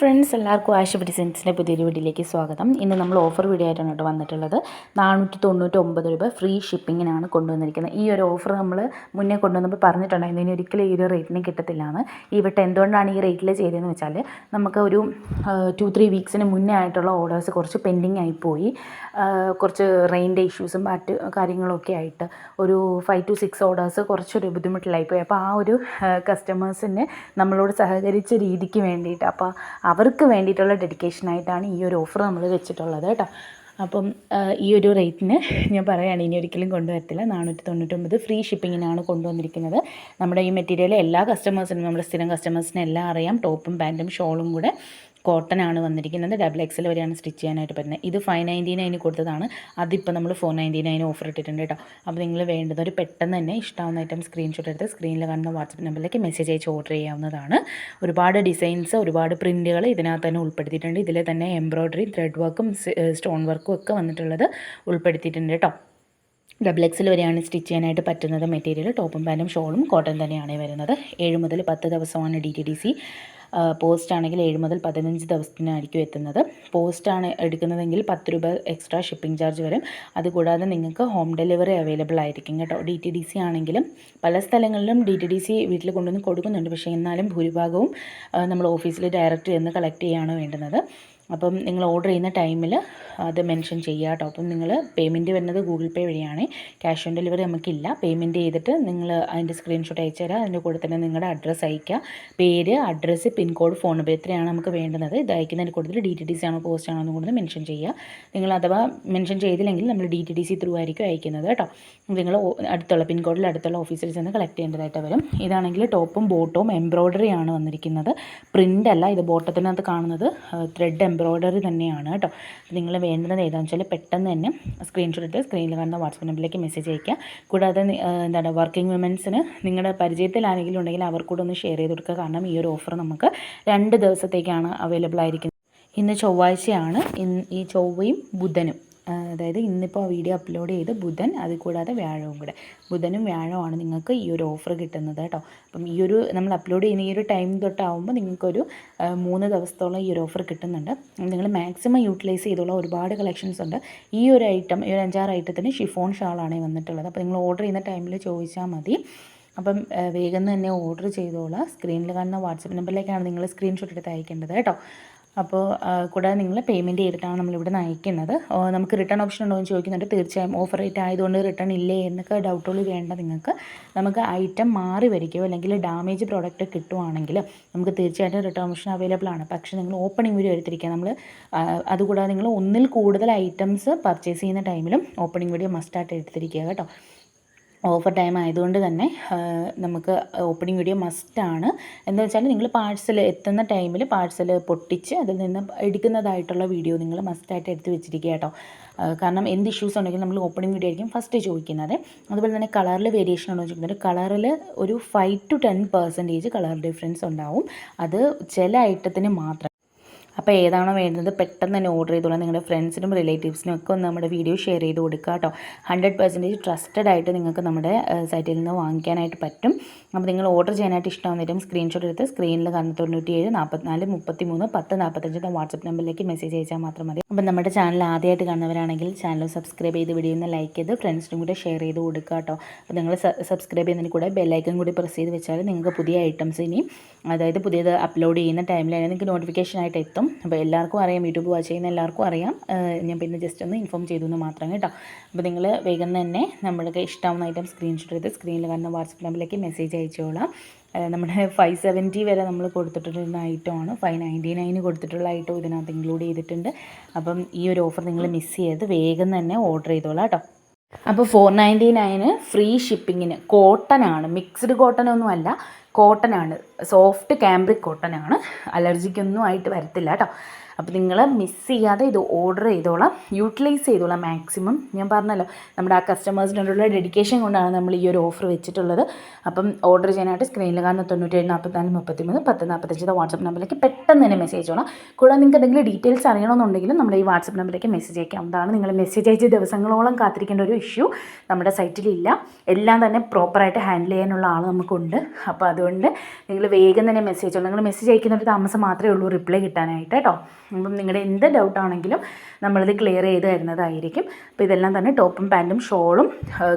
Friends എല്ലാവർക്കും ആശുപത്രി സെൻസിന്റെ പുതിയൊരു വീഡിയോയിലേക്ക് സ്വാഗതം. ഇന്ന് നമ്മൾ ഓഫർ വീഡിയോ ആയിട്ടാണ് കേട്ടോ വന്നിട്ടുള്ളത്. നാനൂറ്റി തൊണ്ണൂറ്റി ഒമ്പത് രൂപ ഫ്രീ ഷിപ്പിങ്ങിനാണ് കൊണ്ടുവന്നിരിക്കുന്നത്. ഈ ഒരു ഓഫർ നമ്മൾ മുന്നേ കൊണ്ടുവന്നപ്പോൾ പറഞ്ഞിട്ടുണ്ടായിരുന്നു ഇനി ഒരിക്കലും ഈ ഒരു റേറ്റിന് കിട്ടത്തില്ലാന്ന്. ഈ വട്ടം എന്തുകൊണ്ടാണ് ഈ റേറ്റിൽ ചെയ്തതെന്ന് വെച്ചാൽ നമുക്ക് ഒരു ടു ത്രീ വീക്സിന് മുന്നേ ആയിട്ടുള്ള ഓർഡേഴ്സ് കുറച്ച് പെൻഡിങ് ആയിപ്പോയി കുറച്ച് റെയിന്റെ ഇഷ്യൂസും മറ്റ് കാര്യങ്ങളൊക്കെ ആയിട്ട് ഒരു ഫൈവ് ടു സിക്സ് ഓർഡേഴ്സ് കുറച്ചൊരു ബുദ്ധിമുട്ടിലായിപ്പോയി അപ്പോൾ ആ ഒരു കസ്റ്റമേഴ്സിന് നമ്മളോട് സഹകരിച്ച രീതിക്ക് വേണ്ടിയിട്ട് അപ്പോൾ അവർക്ക് വേണ്ടിയിട്ടുള്ള ഡെഡിക്കേഷനായിട്ടാണ് ഈ ഒരു ഓഫർ നമ്മൾ വെച്ചിട്ടുള്ളത് കേട്ടോ. അപ്പം ഈ ഒരു റേറ്റിന് ഞാൻ പറയുകയാണ് ഇനി ഒരിക്കലും കൊണ്ടുവരത്തില്ല. നാനൂറ്റി തൊണ്ണൂറ്റൊമ്പത് ഫ്രീ ഷിപ്പിങ്ങിനാണ് കൊണ്ടുവന്നിരിക്കുന്നത്. നമ്മുടെ ഈ മെറ്റീരിയൽ എല്ലാ കസ്റ്റമേഴ്സിനും നമ്മുടെ സ്ഥിരം കസ്റ്റമേഴ്സിനും എല്ലാം അറിയാം. ടോപ്പും പാന്റും ഷോളും കൂടെ. കോട്ടൺ ആണ് വന്നിരിക്കുന്നത് ഡബിൾ എക്സൽ വരെയാണ് സ്റ്റിച്ച് ചെയ്യാനായിട്ട് പറ്റുന്നത്. ഇത് ഫൈവ് നയന്റി നയന് കൊടുത്തതാണ്. അതിപ്പോൾ നമ്മൾ ഫോർ നയന്റി നയൻ ഓഫർ ഇട്ടിട്ടുണ്ട് കേട്ടോ അപ്പോൾ നിങ്ങൾ വേണ്ടുന്നവർ പെട്ടെന്ന് തന്നെ ഇഷ്ടമാവുന്ന ഐറ്റം സ്ക്രീൻഷോട്ട് എടുത്ത് സ്ക്രീനിൽ കാണുന്ന വാട്സപ്പ് നമ്പറിലേക്ക് മെസ്സേജ് അയച്ച് ഓർഡർ ചെയ്യാവുന്നതാണ്. ഒരുപാട് ഡിസൈൻസ് ഒരുപാട് പ്രിന്റുകൾ ഇതിനകത്ത് തന്നെ ഉൾപ്പെടുത്തിയിട്ടുണ്ട്. ഇതിൽ തന്നെ എംബ്രോയ്ഡറി ത്രെഡ് വർക്കും സ്റ്റോൺ വർക്കും ഒക്കെ വന്നിട്ടുള്ളത് ഉൾപ്പെടുത്തിയിട്ടുണ്ട് കേട്ടോ ഡബിൾ എക്സിൽ വരെയാണ് സ്റ്റിച്ച് ചെയ്യാനായിട്ട് പറ്റുന്നത് മെറ്റീരിയൽ ടോപ്പും പാന്റും ഷോളും കോട്ടൺ തന്നെയാണ് വരുന്നത്. ഏഴ് മുതൽ പത്ത് ദിവസമാണ് D T D C post ആണെങ്കിൽ ഏഴ് മുതൽ പതിനഞ്ച് ദിവസത്തിനായിരിക്കും എത്തുന്നത്. പോസ്റ്റാണ് എടുക്കുന്നതെങ്കിൽ പത്ത് രൂപ എക്സ്ട്രാ ഷിപ്പിംഗ് ചാർജ് വരും. അതുകൂടാതെ നിങ്ങൾക്ക് ഹോം ഡെലിവറി അവൈലബിൾ ആയിരിക്കും കേട്ടോ. ഡി ടി ഡി സി ആണെങ്കിലും പല സ്ഥലങ്ങളിലും ഡി ടി ഡി സി വീട്ടിൽ കൊണ്ടുവന്ന് കൊടുക്കുന്നുണ്ട്. പക്ഷേ എന്നാലും ഭൂരിഭാഗവും നമ്മൾ ഓഫീസിൽ ഡയറക്റ്റ് ചെന്ന് കളക്ട് ചെയ്യുകയാണ് വേണ്ടുന്നത്. അപ്പം നിങ്ങൾ ഓർഡർ ചെയ്യുന്ന ടൈമിൽ അത് മെൻഷൻ ചെയ്യുക കേട്ടോ അപ്പം നിങ്ങൾ പേയ്മെന്റ് വരുന്നത് ഗൂഗിൾ പേ വഴിയാണ്. ക്യാഷ് ഓൺ ഡെലിവറി നമുക്കില്ല. പേയ്മെന്റ് ചെയ്തിട്ട് നിങ്ങൾ അതിന്റെ സ്ക്രീൻഷോട്ട് അയച്ചു തരാം. അതിന്റെ കൂടെ തന്നെ നിങ്ങളുടെ അഡ്രസ്സ് അയക്കുക പേര് അഡ്രസ്സ് പിൻകോഡ് ഫോൺ നമ്പർ ഇത്രയാണ് നമുക്ക് വേണ്ടുന്നത്. ഇത് അയക്കുന്നതിന് കൂടുതൽ ഡി ടി ഡി സി ആണോ പോസ്റ്റ് ആണോ എന്ന് കൂടുതൽ മെൻഷൻ ചെയ്യുക. നിങ്ങൾ അഥവാ മെൻഷൻ ചെയ്തില്ലെങ്കിൽ നമ്മൾ D T D C through ആയിരിക്കും അയക്കുന്നത് കേട്ടോ. നിങ്ങൾ അടുത്തുള്ള പിൻകോഡിൽ അടുത്തുള്ള ഓഫീസിൽ ചെന്ന് കളക്ട് ചെയ്യേണ്ടതായിട്ട് വരും. ഇതാണെങ്കിൽ ടോപ്പും ബോട്ടവും എംബ്രോയ്ഡറി ആണ് വന്നിരിക്കുന്നത്. പ്രിന്റ് അല്ല ഇത് ബോട്ടത്തിനകത്ത് കാണുന്നത്. ത്രെഡ് എംബ്രോയ്ഡറി തന്നെയാണ് കേട്ടോ. നിങ്ങൾ വേണ്ടുന്നത് ഏതാണെന്ന് വെച്ചാൽ പെട്ടെന്ന് തന്നെ സ്ക്രീൻഷോട്ട് എടുത്ത് സ്ക്രീനിൽ കാണുന്ന വാട്സപ്പ് നമ്പറിലേക്ക് മെസ്സേജ് അയയ്ക്കുക. കൂടാതെ എന്താണ് വർക്കിംഗ് വിമൻസിന് നിങ്ങളുടെ പരിചയത്തിലാണെങ്കിലും ഉണ്ടെങ്കിൽ അവർക്കൂടെ ഒന്ന് ഷെയർ ചെയ്ത് കൊടുക്കുക. കാരണം ഈ ഒരു ഓഫർ നമുക്ക് രണ്ട് ദിവസത്തേക്കാണ് അവൈലബിൾ ആയിരിക്കുന്നത്. ഇന്ന് ചൊവ്വാഴ്ചയാണ്. ഈ ചൊവ്വയും ബുധനും. അതായത് ഇന്നിപ്പോൾ വീഡിയോ അപ്ലോഡ് ചെയ്ത് ബുധൻ അത് കൂടാതെ വ്യാഴവും കൂടെ. ബുധനും വ്യാഴവുമാണ് നിങ്ങൾക്ക് ഈ ഒരു ഓഫർ കിട്ടുന്നത് കേട്ടോ. അപ്പം ഈ ഒരു നമ്മൾ അപ്ലോഡ് ചെയ്യുന്ന ഈ ഒരു ടൈം തൊട്ടാവുമ്പോൾ നിങ്ങൾക്കൊരു മൂന്ന് ദിവസത്തോളം ഈ ഒരു ഓഫർ കിട്ടുന്നുണ്ട്. നിങ്ങൾ മാക്സിമം യൂട്ടിലൈസ് ചെയ്തുള്ള ഒരുപാട് കളക്ഷൻസ് ഉണ്ട്. ഈ ഒരു ഐറ്റം ഈ ഒരു അഞ്ചാറ് ഐറ്റത്തിന് ഷിഫോൺ ഷാളാണ് വന്നിട്ടുള്ളത്. അപ്പോൾ നിങ്ങൾ ഓർഡർ ചെയ്യുന്ന ടൈമിൽ ചോദിച്ചാൽ മതി. അപ്പം വേഗം തന്നെ ഓർഡർ ചെയ്തോളാം. സ്ക്രീനിൽ കാണുന്ന വാട്സപ്പ് നമ്പറിലേക്കാണ് നിങ്ങൾ സ്ക്രീൻഷോട്ട് എടുത്ത് അയക്കേണ്ടത് കേട്ടോ. അപ്പോൾ കൂടാതെ നിങ്ങൾ പേയ്മെന്റ് ചെയ്തിട്ടാണ് നമ്മളിവിടെ നിന്ന് അയക്കുന്നത് നമുക്ക് റിട്ടേൺ ഓപ്ഷൻ ഉണ്ടോ എന്ന് ചോദിക്കുന്നുണ്ട്. തീർച്ചയായും ഓഫർ റേറ്റ് ആയതുകൊണ്ട് റിട്ടേൺ ഇല്ലേ എന്നൊക്കെ ഡൗട്ടുകൾ വേണ്ട നിങ്ങൾക്ക്. നമുക്ക് ഐറ്റം മാറി വരികയോ അല്ലെങ്കിൽ ഡാമേജ് പ്രോഡക്റ്റ് കിട്ടുവാണെങ്കിൽ നമുക്ക് തീർച്ചയായിട്ടും റിട്ടേൺ ഓപ്ഷൻ അവൈലബിൾ ആണ്. പക്ഷേ നിങ്ങൾ ഓപ്പണിംഗ് വീഡിയോ എടുത്തിരിക്കുക. നമ്മൾ അതുകൂടാതെ നിങ്ങൾ ഒന്നിൽ കൂടുതൽ ഐറ്റംസ് പർച്ചേസ് ചെയ്യുന്ന ടൈമിലും ഓപ്പണിംഗ് വീഡിയോ മസ്റ്റായിട്ട് എടുത്തിരിക്കുക കേട്ടോ. ഓഫർ ടൈം ആയതുകൊണ്ട് തന്നെ നമുക്ക് ഓപ്പണിംഗ് വീഡിയോ മസ്റ്റാണ്. എന്താ വെച്ചാൽ നിങ്ങൾ പാഴ്സൽ എത്തുന്ന ടൈമിൽ പാഴ്സൽ പൊട്ടിച്ച് അതിൽ നിന്ന് എടുക്കുന്നതായിട്ടുള്ള വീഡിയോ നിങ്ങൾ മസ്റ്റായിട്ട് എടുത്ത് വെച്ചിരിക്കുക കേട്ടോ. കാരണം എന്ത് ഇഷ്യൂസ് ഉണ്ടെങ്കിലും നമ്മൾ ഓപ്പണിംഗ് വീഡിയോ ആയിരിക്കും ഫസ്റ്റ് ചോദിക്കുന്നത്. അതുപോലെ തന്നെ കളറിൽ വേരിയേഷൻ ഉണ്ടോ ചോദിക്കുന്നത് കളറിൽ ഒരു five to ten percentage colour difference ഉണ്ടാവും. അത് ചില ഐറ്റത്തിന് മാത്രം. അപ്പോൾ ഏതാണോ വേണ്ടത് പെട്ടെന്ന് തന്നെ ഓർഡർ ചെയ്തോളാം. നിങ്ങളുടെ ഫ്രണ്ട്സിനും റിലേറ്റീവ്സിനും ഒക്കെ ഒന്ന് നമ്മുടെ വീഡിയോ ഷെയർ ചെയ്ത് കൊടുക്കുക കേട്ടോ ഹൺഡ്രഡ് പെർസെന്റേജ് ട്രസ്റ്റഡ് ആയിട്ട് നിങ്ങൾക്ക് നമ്മുടെ സൈറ്റിൽ നിന്ന് വാങ്ങിക്കാനായിട്ട് പറ്റും. അപ്പോൾ നിങ്ങൾ ഓർഡർ ചെയ്യാനായിട്ട് ഇഷ്ടമാകുന്നേരം സ്ക്രീൻഷോട്ട് എടുത്ത് സ്ക്രീനിൽ കാണുന്ന തൊണ്ണൂറ്റിയേഴ് നാൽപ്പത്തിനാല് മുപ്പത്തി മൂന്ന് പത്ത് നാൽപ്പത്തഞ്ച് വാട്സപ്പ് നമ്പറിലേക്ക് മെസ്സേജ് അയച്ചാൽ മാത്രം മതി. അപ്പോൾ നമ്മുടെ ചാനൽ ആദ്യമായിട്ട് കാണുന്നവരാണെങ്കിൽ ചാനൽ സബ്സ്ക്രൈബ് ചെയ്ത് വീഡിയോ ഒന്ന് ലൈക്ക് ചെയ്ത് ഫ്രണ്ട്സിനും കൂടെ ഷെയർ ചെയ്ത് കൊടുക്കുക കേട്ടോ അപ്പോൾ നിങ്ങൾ സബ്സ്ക്രൈബ് ചെയ്യുന്നതിന് കൂടെ ബെല്ലൈക്കൺ കൂടി പ്രസ് ചെയ്ത് വെച്ചാൽ നിങ്ങൾക്ക് പുതിയ ഐറ്റംസ് ഇനി അതായത് പുതിയത് അപ്ലോഡ് ചെയ്യുന്ന ടൈമിൽ നിങ്ങൾക്ക് നോട്ടിഫിക്കേഷൻ ആയിട്ട് എത്തും. അപ്പോൾ എല്ലാവർക്കും അറിയാം യൂട്യൂബ് വാച്ച് ചെയ്യുന്ന എല്ലാവർക്കും അറിയാം. ഞാൻ പിന്നെ ജസ്റ്റ് ഒന്ന് ഇൻഫോം ചെയ്തു എന്ന് മാത്രം കേട്ടോ. അപ്പോൾ നിങ്ങൾ വേഗം തന്നെ നമ്മൾക്ക് ഇഷ്ടമാവുന്ന ഐറ്റം സ്ക്രീൻഷോട്ട് എടുത്ത് സ്ക്രീനിൽ കാണുന്ന വാട്സപ്പ് നമ്പറിലേക്ക് മെസ്സേജ് അയച്ചോളാം. നമ്മുടെ ഫൈവ് സെവന്റി വരെ നമ്മൾ കൊടുത്തിട്ടുള്ള ഐറ്റമാണ് ഫൈവ് നയന്റി നയന് കൊടുത്തിട്ടുള്ള ഐറ്റം ഇതിനകത്ത് ഇൻക്ലൂഡ് ചെയ്തിട്ടുണ്ട്. അപ്പം ഈ ഒരു ഓഫർ നിങ്ങൾ മിസ് ചെയ്ത് വേഗം തന്നെ ഓർഡർ ചെയ്തോളാം കേട്ടോ. അപ്പോൾ ഫോർ നയന്റി നയന് ഫ്രീ ഷിപ്പിങ്ങിന് കോട്ടൺ ആണ്. മിക്സ്ഡ് കോട്ടൺ ഒന്നും അല്ല. കോട്ടൺ ആണ് സോഫ്റ്റ് കാംബ്രിക് കോട്ടനാണ്. അലർജിക്കൊന്നും ആയിട്ട് വരത്തില്ല കേട്ടോ. അപ്പോൾ നിങ്ങൾ മിസ് ചെയ്യാതെ ഇത് ഓർഡർ ചെയ്തോളാം യൂട്ടിലൈസ് ചെയ്തോളാം മാക്സിമം ഞാൻ പറഞ്ഞല്ലോ നമ്മുടെ ആ കസ്റ്റമേഴ്സിനോടുള്ള ഡെഡിക്കേഷൻ കൊണ്ടാണ് നമ്മൾ ഈ ഒരു ഓഫർ വെച്ചിട്ടുള്ളത്. അപ്പം ഓർഡർ ചെയ്യാനായിട്ട് സ്ക്രീനിൽ കാണുന്ന തൊണ്ണൂറ്റേഴ് നാൽപ്പത്തിനാല് മുപ്പത്തി മൂന്ന് പത്ത് നാൽപ്പത്തഞ്ച് വാട്സപ്പ് നമ്പറിലേക്ക് പെട്ടെന്ന് തന്നെ മെസ്സേജ് ചെയ്യണം കൂടാതെ നിങ്ങൾക്ക് എന്തെങ്കിലും ഡീറ്റെയിൽസ് അറിയണമെന്നുണ്ടെങ്കിലും നമ്മൾ ഈ വാട്സപ്പ് നമ്പറിലേക്ക് മെസ്സേജ് അയക്കാവുന്നതാണ് നിങ്ങൾ മെസ്സേജ് അയച്ച് ദിവസങ്ങളോളം കാത്തിരിക്കേണ്ട ഒരു ഇഷ്യൂ നമ്മുടെ സൈറ്റിലില്ല എല്ലാം തന്നെ പ്രോപ്പറായിട്ട് ഹാൻഡിൽ ചെയ്യാനുള്ള ആൾ നമുക്കുണ്ട്. അപ്പോൾ അതുകൊണ്ട് നിങ്ങൾ വേഗം തന്നെ മെസ്സേജ് ചെയ്യണം നിങ്ങൾ മെസ്സേജ് അയക്കുന്ന ഒരു താമസം മാത്രമേ ഉള്ളൂ റിപ്ലൈ കിട്ടാനായിട്ട്. കേട്ടോ. അപ്പം നിങ്ങളുടെ എന്ത് ഡൗട്ടാണെങ്കിലും നമ്മളിത് ക്ലിയർ ചെയ്ത് തരുന്നതായിരിക്കും. അപ്പോൾ ഇതെല്ലാം തന്നെ ടോപ്പും പാന്റും ഷോളും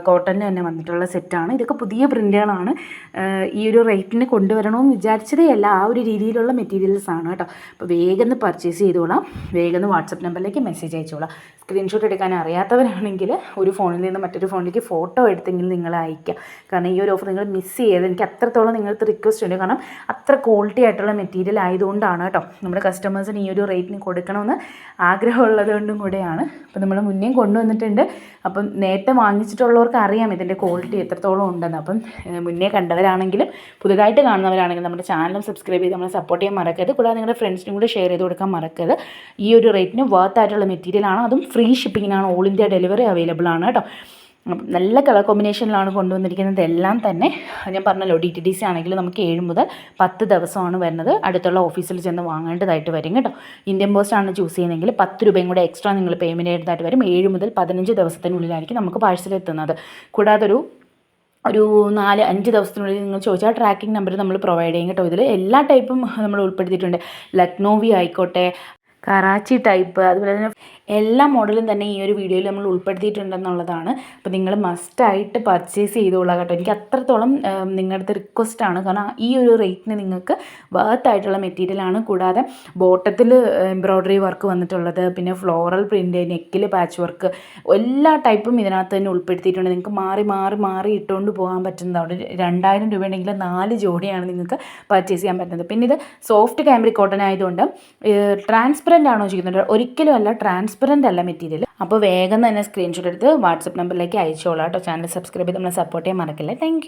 കോട്ടണിന് തന്നെ വന്നിട്ടുള്ള സെറ്റാണ് ഇതൊക്കെ പുതിയ പ്രിന്റുകളാണ് ഈ ഒരു റേറ്റിന് കൊണ്ടുവരണമെന്ന് വിചാരിച്ചതേ അല്ല. ആ ഒരു രീതിയിലുള്ള മെറ്റീരിയൽസ് ആണ് കേട്ടോ. അപ്പോൾ വേഗം ഒന്ന് പർച്ചേസ് ചെയ്തോളാം. വേഗം വാട്സപ്പ് നമ്പറിലേക്ക് മെസ്സേജ് അയച്ചോളാം. സ്ക്രീൻഷോട്ട് എടുക്കാൻ അറിയാത്തവരാണെങ്കിൽ ഒരു ഫോണിൽ നിന്ന് മറ്റൊരു ഫോണിലേക്ക് ഫോട്ടോ എടുത്തെങ്കിലും നിങ്ങൾ അയക്കുക കാരണം ഈ ഒരു ഓഫർ നിങ്ങൾ മിസ് ചെയ്യരുത്. എനിക്ക് അത്രത്തോളം നിങ്ങൾക്ക് റിക്വസ്റ്റ് ഉണ്ട്. കാരണം അത്ര ക്വാളിറ്റി ആയിട്ടുള്ള മെറ്റീരിയൽ ആയതുകൊണ്ടാണ് കേട്ടോ. നമ്മുടെ കസ്റ്റമേഴ്സിന് ഈ ഒരു റേറ്റിന് കൊടുക്കണമെന്ന് ആഗ്രഹമുള്ളത് കൊണ്ടും കൂടെയാണ്. അപ്പോൾ നമ്മൾ മുന്നേ കൊണ്ടുവന്നിട്ടുണ്ട്. അപ്പം നേരത്തെ വാങ്ങിച്ചിട്ടുള്ളവർക്ക് അറിയാം ഇതിന്റെ ക്വാളിറ്റി എത്രത്തോളം ഉണ്ടെന്ന്. അപ്പം മുന്നേ കണ്ടവരാണെങ്കിലും പുതുതായിട്ട് കാണുന്നവരാണെങ്കിലും നമ്മുടെ ചാനലും സബ്സ്ക്രൈബ് ചെയ്ത് നമ്മളെ സപ്പോർട്ട് ചെയ്യാൻ മറക്കരുത്. കൂടാതെ നിങ്ങളുടെ ഫ്രണ്ട്സിനും കൂടെ ഷെയർ ചെയ്ത് കൊടുക്കാൻ മറക്കരുത്. ഈ ഒരു റേറ്റിന് വർത്ത് ആയിട്ടുള്ള മെറ്റീരിയലാണ് അതും ഫ്രീ ഷിപ്പിങ്ങിനാണ് ഓൾ ഇന്ത്യ ഡെലിവറി അവൈലബിൾ ആണ് കേട്ടോ. നല്ല കളർ കോമ്പിനേഷനിലാണ് കൊണ്ടുവന്നിരിക്കുന്നത്. എല്ലാം തന്നെ ഞാൻ പറഞ്ഞല്ലോ ഡി ടി ഡി സി ആണെങ്കിലും നമുക്ക് ഏഴ് മുതൽ പത്ത് ദിവസമാണ് വരുന്നത്. അടുത്തുള്ള ഓഫീസിൽ ചെന്ന് വാങ്ങേണ്ടതായിട്ട് വരും കേട്ടോ. ഇന്ത്യൻ പോസ്റ്റ് ആണ് ചൂസ് ചെയ്യുന്നതെങ്കിൽ പത്ത് രൂപയും കൂടെ എക്സ്ട്രാ നിങ്ങൾ പേയ്മെന്റ് ചെയ്തതായിട്ട് വരും. ഏഴ് മുതൽ പതിനഞ്ച് ദിവസത്തിനുള്ളിലായിരിക്കും നമുക്ക് പാഴ്സൽ എത്തുന്നത്. കൂടാതെ ഒരു ഒരു നാല് അഞ്ച് ദിവസത്തിനുള്ളിൽ നിങ്ങൾ ചോദിച്ചാൽ ട്രാക്കിംഗ് നമ്പർ നമ്മൾ പ്രൊവൈഡ് ചെയ്യും കേട്ടോ. ഇതിൽ എല്ലാ ടൈപ്പും നമ്മൾ ഉൾപ്പെടുത്തിയിട്ടുണ്ട്. ലക്നോവി ആയിക്കോട്ടെ കറാച്ചി ടൈപ്പ് അതുപോലെ തന്നെ എല്ലാ മോഡലും തന്നെ ഈ ഒരു വീഡിയോയിൽ നമ്മൾ ഉൾപ്പെടുത്തിയിട്ടുണ്ടെന്നുള്ളതാണ്. അപ്പോൾ നിങ്ങൾ മസ്റ്റായിട്ട് പർച്ചേസ് ചെയ്തോളാം കേട്ടോ. എനിക്ക് അത്രത്തോളം നിങ്ങളുടെ അടുത്ത് റിക്വസ്റ്റ് ആണ്. കാരണം ഈ ഒരു റേറ്റിന് നിങ്ങൾക്ക് വർത്ത് ആയിട്ടുള്ള മെറ്റീരിയലാണ് കൂടാതെ ബോട്ടത്തിൽ എംബ്രോയ്ഡറി വർക്ക് വന്നിട്ടുള്ളത് പിന്നെ ഫ്ലോറൽ പ്രിന്റ് നെക്കിൽ പാച്ച് വർക്ക് എല്ലാ ടൈപ്പും ഇതിനകത്ത് തന്നെ ഉൾപ്പെടുത്തിയിട്ടുണ്ട്. നിങ്ങൾക്ക് മാറി മാറി മാറി ഇട്ടുകൊണ്ട് പോകാൻ പറ്റുന്നതാണ്. രണ്ടായിരം രൂപയുണ്ടെങ്കിൽ നാല് ജോഡിയാണ് നിങ്ങൾക്ക് പർച്ചേസ് ചെയ്യാൻ പറ്റുന്നത്. പിന്നെ ഇത് സോഫ്റ്റ് ക്യാമ്പ്രിക് കോട്ടൺ ആയതുകൊണ്ട് ട്രാൻസ്പെറന്റ് ആണോ ചോദിക്കുന്നുണ്ട്. ഒരിക്കലും അല്ല ട്രാൻസ്പെറന്റ് അല്ല മെറ്റീരിയൽ അപ്പോൾ വേഗം തന്നെ സ്ക്രീൻഷോട്ട് എടുത്ത് വാട്സപ്പ് നമ്പറിലേക്ക് അയച്ചോളാം കേട്ടോ. ചാനൽ സബ്സ്ക്രൈബ് ചെയ്ത് നമ്മളെ സപ്പോർട്ട് ചെയ്യാൻ മറക്കില്ല. താങ്ക്